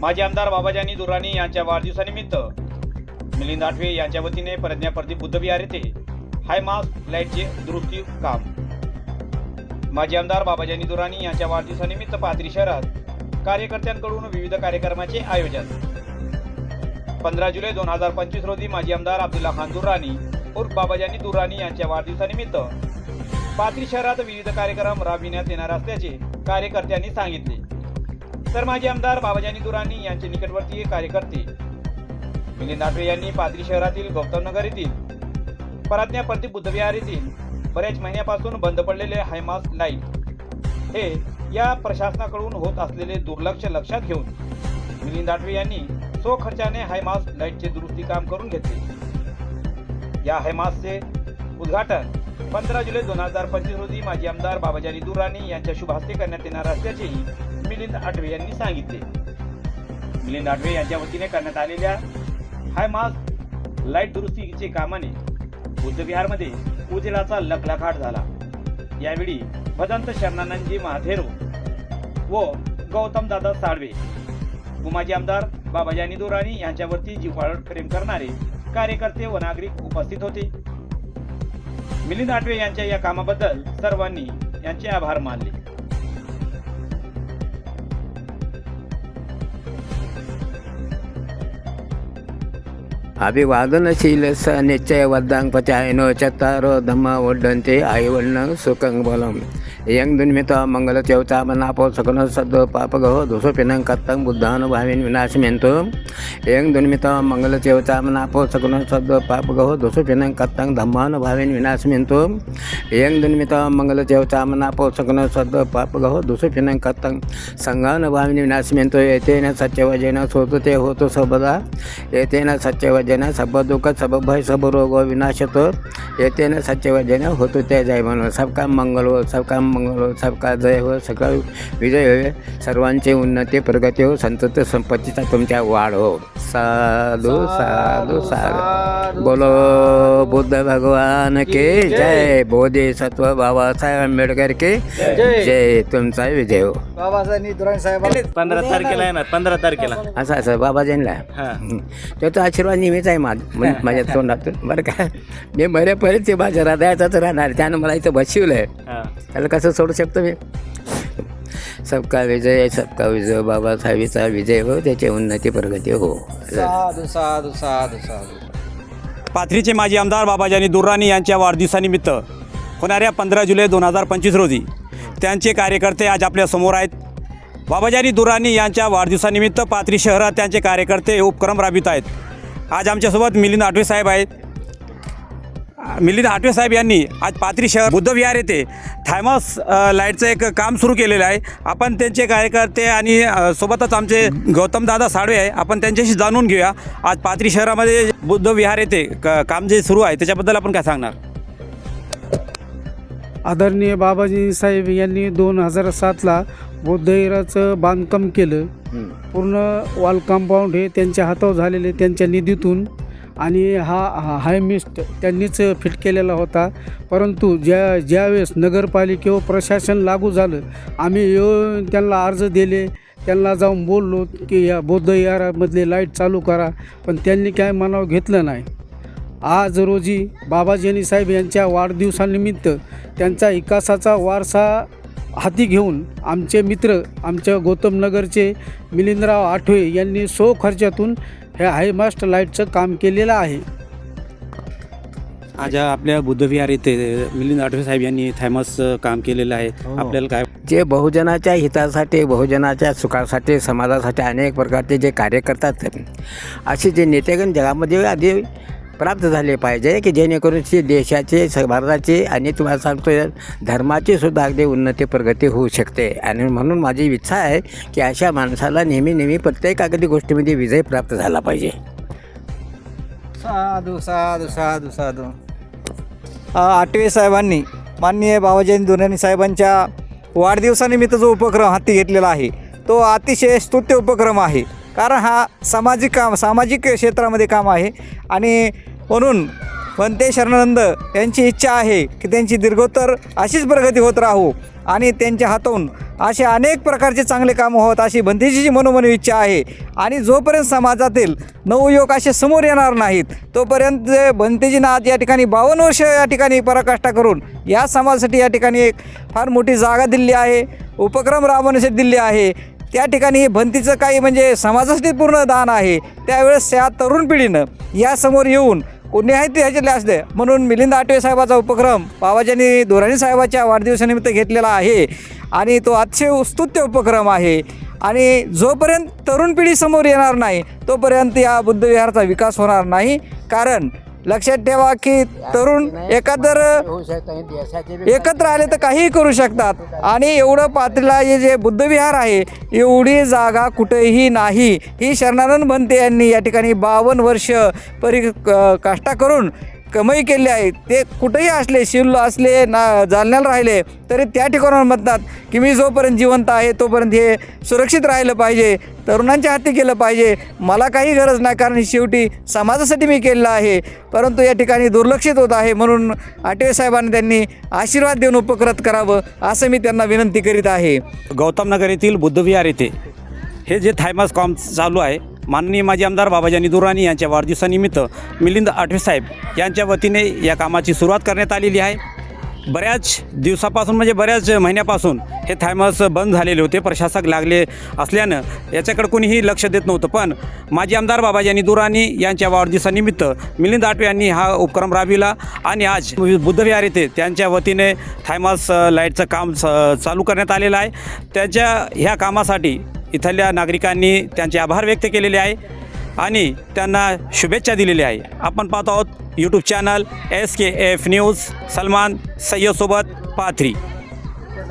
माजी आमदार बाबाजानी दुराणी यांच्या वाढदिवसानिमित्त मिलिंद आठवे यांच्या वतीने प्रज्ञा प्रदीप बुद्धविहार येथे हाय मास्क लाईटचे दुरुस्ती काम. माजी आमदार बाबाजानी दुराणी यांच्या वाढदिवसानिमित्त पाथरी शहरात कार्यकर्त्यांकडून विविध कार्यक्रमाचे आयोजन. पंधरा जुलै दोन हजार पंचवीस रोजी माजी आमदार अब्दुल्ला खान दुरानी उर्फ बाबाजानी दुरानी यांच्या वाढदिवसानिमित्त पाथरी शहरात विविध कार्यक्रम राबविण्यात येणार असल्याचे कार्यकर्त्यांनी सांगितले. तर माजी आमदार बाबाजानी दुराणी यांचे निकटवर्तीय कार्यकर्ते. मिलिंद आठवे यांनी पाथरी शहरातील गौतमनगर येथील पराज्ञा प्रदीप बुद्धविहार येथील बऱ्याच महिन्यापासून बंद पडलेले हायमास लाइट हे या प्रशासनाकडून होत असलेले दुर्लक्ष लक्षात घेऊन मिलिंद आठवे यांनी स्वखर्चाने हायमास लाईटचे दुरुस्ती काम करून घेतले. या हायमासचे उद्घाटन पंधरा जुलै दोन हजार पंचवीस रोजी माजी आमदार बाबाजानी दुराणी यांच्या शुभ हस्ते करण्यात येणार असल्याचेही मिलिंद आठवे यांनी सांगितले. मिलिंद आठवे यांच्या वतीने करण्यात आलेल्या हाय मास्क लाइट दुरुस्तीचे कामाने बुद्धविहारमध्ये उजेडाचा लखलखाट झाला. यावेळी भदंत शरणानंदजी महाथेरो व गौतमदादा साळवे उमाजी आमदार बाबाजानी दुराणी यांच्यावरती जिव्हाळ प्रेम करणारे कार्यकर्ते व नागरिक उपस्थित होते. मिलिंद आठवे यांच्या या कामाबद्दल सर्वांनी यांचे आभार मानले. అభివాదనశీలస్స నిశ్చయ వద్దాంపచాయనో చత్తారో దమ్మ ఒడ్డంతి ఐ సుఖం బలం सुखं यंग दुन्मित मंगल चौचा सकन सद् पापगहो दोषो पिनं कत्तं बुद्धान भावेन विनाशमेंतो यंग दुन्मित मंगल चौचा सकन सद् पापगहो दोषो पिनं कत्तं धम्मान भावेन विनाशमेंतो यंग दुन्मित मंगल चौचा सकन सद् पापगहो दोषो पिनं कत्तं संगान भावेन विनाशमेंतो येतेन सत्यवजेन सोतते होतो सबदा येतेन सत्यवजन सब दुःख सब भय सब रोग विनाशतो। येतेन सत्यवजन होतो ते जय म्हणून सबका मंगल हो सबका मंगल हो सबका जय हो सगळा विजय हो. सर्वांची उन्नती प्रगती हो संतत संपत्तीचा तुमच्या वाढ हो. साधू साधू साधू. बोलो बुद्ध भगवान के जय. बोधिसत्व बाबासाहेब आंबेडकर के जय. तुमचा विजय हो. बाबासाहेब दुराणी साहेब पंधरा तारखेला येणार पंधरा तारखेला. असं असं बाबाजींना. हा. त्याचा आशीर्वाद नेहमीच आहे माझ माझ्या तोंडातून. बरं का? मी बऱ्यापर्यंत ते माझ्या हृदयातच राहणार. त्यानं मला इथं बसवलं आहे त्याला कसं सोडू शकतो मी? सबका विजय सबका विजय बाबासाहेबचा विजय हो त्याची उन्नती प्रगती हो. साधू साधू साधू साधू. पाथरीचे माजी आमदार बाबाजानी दुर्राणी यांच्या वाढदिवसानिमित्त होणाऱ्या पंधरा जुलै दोन हजार पंचवीस रोजी त्यांचे कार्यकर्ते आज आपल्यासमोर आहेत. बाबाजानी दुर्राणी यांच्या वाढदिवसानिमित्त पाथरी शहरात त्यांचे कार्यकर्ते उपक्रम राबवित आहेत. आज आमच्यासोबत मिलिंद आठवे साहेब आहेत. मिलिंद आठवे साहेब यांनी आज पाथरी शहर बुद्धविहार येथे थायमस लाईटचं एक काम सुरू केलेलं आहे. आपण त्यांचे कार्यकर्ते आणि सोबतच आमचे गौतमदादा साळवे आहे. आपण त्यांच्याशी जाणून घेऊया. आज पाथरी शहरामध्ये बुद्धविहार येथे क काम जे सुरू आहे त्याच्याबद्दल आपण काय सांगणार? आदरणीय बाबाजी साहेब यांनी दोन हजार सातला बौद्धविहाराचं बांधकाम केलं. पूर्ण वॉल कंपाऊंड हे त्यांच्या हातावर झालेले त्यांच्या निधीतून. आणि हा हाय हायमिस्ट त्यांनीच फिट केलेला होता. परंतु ज्या ज्यावेळेस नगरपालिकेवर प्रशासन लागू झालं आम्ही येऊन त्यांना अर्ज दिले. त्यांना जाऊन बोललो की या बौद्ध यारामधले लाइट चालू करा. पण त्यांनी काय मनावर घेतलं नाही. आज रोजी बाबाजी साहेब यांच्या वाढदिवसानिमित्त त्यांचा विकासाचा वारसा हाती घेऊन आमचे मित्र आमच्या गौतमनगरचे मिलिंदराव आठवे यांनी सो खर्चातून हे हायमास्ट लाईटचं काम केलेलं आहे. आज आपल्या बुद्धविहार येथे मिलिंद आठवे साहेब यांनी थायमस काम केलेलं आहे. आपल्याला काय जे बहुजनाच्या हितासाठी बहुजनाच्या सुखासाठी समाजासाठी अनेक प्रकारचे जे कार्य करतात असे जे नेतेगण जगामध्ये आधी प्राप्त झाले पाहिजे की जेणेकरून ते देशाचे स- भारताचे आणि तुम्हाला सांगतो धर्माची सुद्धा अगदी उन्नती प्रगती होऊ शकते. आणि म्हणून माझी इच्छा आहे की अशा माणसाला नेहमी नेहमी प्रत्येक अगदी गोष्टीमध्ये विजय प्राप्त झाला पाहिजे. साधू साधू साधू साधू. आठवे साहेबांनी माननीय बाबाजी दुराणी साहेबांच्या वाढदिवसानिमित्त जो उपक्रम हाती घेतलेला आहे तो अतिशय स्तुत्य उपक्रम आहे. कारण हा सामाजिक काम सामाजिक क्षेत्रामध्ये काम आहे. आणि म्हणून वंते शरणानंद यांची इच्छा आहे की त्यांची दीर्घोत्तर अशीच प्रगती होत राहू आणि त्यांच्या हातून असे अनेक प्रकारचे चांगले कामं होत अशी बंदीची मनोमनी इच्छा आहे. आणि जोपर्यंत समाजातील नवयुवक असे समोर येणार नाहीत तोपर्यंत बंतेजीनं नाथ या ठिकाणी बावन्न वर्ष या ठिकाणी पराकाष्ठा करून या समाजासाठी या ठिकाणी एक फार मोठी जागा दिली आहे उपक्रम राबवण्यासाठी दिली आहे. त्या ठिकाणी भंतीचं काही म्हणजे समाजासाठी पूर्ण दान आहे. त्यावेळेस या तरुण पिढीनं यासमोर येऊन कोणी आहेत ते ह्याच्यातले असते म्हणून मिलिंद आठवे साहेबाचा उपक्रम बाबाजांनी दोराणी साहेबाच्या वाढदिवसानिमित्त घेतलेला आहे आणि तो अतिशय उत्स्तुत्य उपक्रम आहे. आणि जोपर्यंत तरुण पिढी समोर येणार नाही तोपर्यंत या बुद्धविहाराचा विकास होणार नाही. कारण लक्षात ठेवा की तरुण एकत्र एकत्र आले तर काहीही करू शकतात. आणि एवढं पातळीला हे जे बुद्धविहार आहे एवढी जागा कुठेही नाही. ही शरणानंद बनते यांनी या ठिकाणी बावन्न वर्ष परि क- काष्टा करून कमाई केली आहे. ते कुठेही असले शिवलो असले ना जालन्याला राहिले तरी त्या ठिकाणावर म्हणतात की मी जोपर्यंत जिवंत आहे तोपर्यंत हे सुरक्षित राहिलं पाहिजे. तरुणांच्या हाती केलं पाहिजे. मला काही गरज नाही कारण शेवटी समाजासाठी मी केलेलं आहे. परंतु या ठिकाणी दुर्लक्षित होत आहे म्हणून आठवे साहेबांनी त्यांनी आशीर्वाद देऊन उपकृत करावं असं मी त्यांना विनंती करीत आहे. गौतम नगर येथील बुद्धविहार येथे हे जे थायमास कॉम चालू आहे माननीय माजी आमदार बाबाजानी दुराणी यांच्या वाढदिवसानिमित्त मिलिंद आठवे साहेब यांच्या वतीने या कामाची सुरुवात करण्यात आलेली आहे. बऱ्याच दिवसापासून म्हणजे बऱ्याच महिन्यापासून हे थायमस बंद झालेले होते. प्रशासक लागले असल्यानं याच्याकडे कोणीही लक्ष देत नव्हतं. पण माजी आमदार बाबाजानी दुराणी यांच्या वाढदिवसानिमित्त मिलिंद आठवे यांनी हा उपक्रम राबविला आणि आज बुद्धविहार येथे त्यांच्या वतीने थायमास लाईटचं काम स- चालू करण्यात आलेलं आहे. त्याच्या ह्या कामासाठी इथल्या नागरिकांनी त्यांचे आभार व्यक्त केलेले आहे आणि त्यांना शुभेच्छा दिलेल्या आहे. आपण पाहतो आहोत YouTube channel S K F news Salman सय्यदसोबत Pathri.